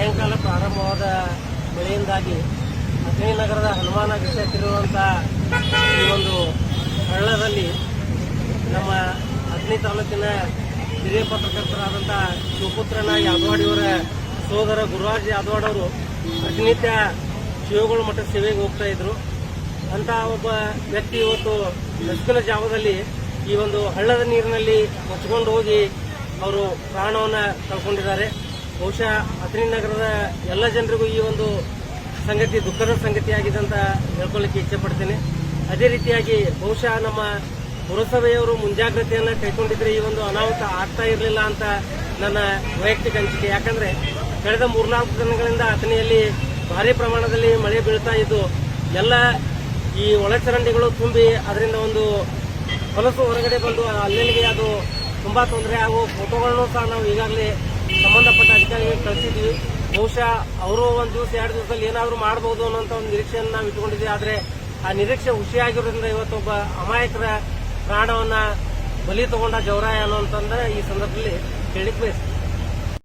ಸಾಯಂಕಾಲ ಪ್ರಾರಂಭವಾದ ಮಳೆಯಿಂದಾಗಿ ಅಥಣಿ ನಗರದ ಹನುಮಾನ ವಿಷಯತ್ತಿರುವಂಥ ಈ ಒಂದು ಹಳ್ಳದಲ್ಲಿ ನಮ್ಮ ಅಥಣಿ ತಾಲೂಕಿನ ಹಿರಿಯ ಪತ್ರಕರ್ತರಾದಂಥ ಶಿವಪುತ್ರನ ಯಾದವಾಡಿಯವರ ಸೋದರ ಗುರುರಾಜ್ ಯಾದವಾಡ್ ಅವರು ಪ್ರತಿನಿತ್ಯ ಶಿವಗಳ ಮಠದ ಸೇವೆಗೆ ಹೋಗ್ತಾ ಇದ್ರು. ಅಂತ ಒಬ್ಬ ವ್ಯಕ್ತಿ ಇವತ್ತು ಬೆಳಕಿನ ಜಾವದಲ್ಲಿ ಈ ಒಂದು ಹಳ್ಳದ ನೀರಿನಲ್ಲಿ ಮುಚ್ಕೊಂಡು ಹೋಗಿ ಅವರು ಪ್ರಾಣವನ್ನು ಕಳ್ಕೊಂಡಿದ್ದಾರೆ. ಬಹುಶಃ ಅಥಣಿ ನಗರದ ಎಲ್ಲ ಜನರಿಗೂ ಈ ಒಂದು ಸಂಗತಿ, ದುಃಖದ ಸಂಗತಿಯಾಗಿದೆ ಅಂತ ಹೇಳ್ಕೊಳ್ಳಿಕ್ಕೆ ಇಚ್ಛೆ ಪಡ್ತೇನೆ. ಅದೇ ರೀತಿಯಾಗಿ ಬಹುಶಃ ನಮ್ಮ ಪುರಸಭೆಯವರು ಮುಂಜಾಗ್ರತೆಯನ್ನು ಕೈಗೊಂಡಿದ್ರೆ ಈ ಒಂದು ಅನಾಹುತ ಆಗ್ತಾ ಇರಲಿಲ್ಲ ಅಂತ ನನ್ನ ವೈಯಕ್ತಿಕ ಅನಿಸಿಕೆ. ಯಾಕಂದ್ರೆ ಕಳೆದ ಮೂರ್ನಾಲ್ಕು ದಿನಗಳಿಂದ ಅಥಣಿಯಲ್ಲಿ ಭಾರಿ ಪ್ರಮಾಣದಲ್ಲಿ ಮಳೆ ಬೀಳ್ತಾ ಇದ್ದು, ಎಲ್ಲ ಈ ಒಳಚರಂಡಿಗಳು ತುಂಬಿ ಅದರಿಂದ ಒಂದು ಹೊಲಸು ಹೊರಗಡೆ ಬಂದು ಅಲ್ಲಿಗೆ ಅದು ತುಂಬಾ ತೊಂದರೆ ಆಗುವ ಫೋಟೋಗಳನ್ನು ಸಹ ನಾವು ಈಗಾಗಲೇ ಸಂಬಂಧಪಟ್ಟ ಅಧಿಕಾರಿಗಳಿಗೆ ಕಳಿಸಿದ್ವಿ. ಬಹುಶಃ ಅವರು ಒಂದು ದಿವಸ, ಎರಡು ದಿವಸದಲ್ಲಿ ಏನಾದರೂ ಮಾಡಬಹುದು ಅನ್ನೋಂಥ ಒಂದು ನಿರೀಕ್ಷೆಯನ್ನು ನಾವು ಇಟ್ಕೊಂಡಿದ್ವಿ ಆದರೆ ಆ ನಿರೀಕ್ಷೆ ಹುಷಿಯಾಗಿರೋದ್ರಿಂದ ಇವತ್ತೊಬ್ಬ ಅಮಾಯಕರ ಪ್ರಾಣವನ್ನ ಬಲಿ ತಗೊಂಡ ಜವರಾಯ ಅಂತಂದ್ರೆ ಈ ಸಂದರ್ಭದಲ್ಲಿ ಹೇಳಿಕ್ ಬಯಸ್ತೀನಿ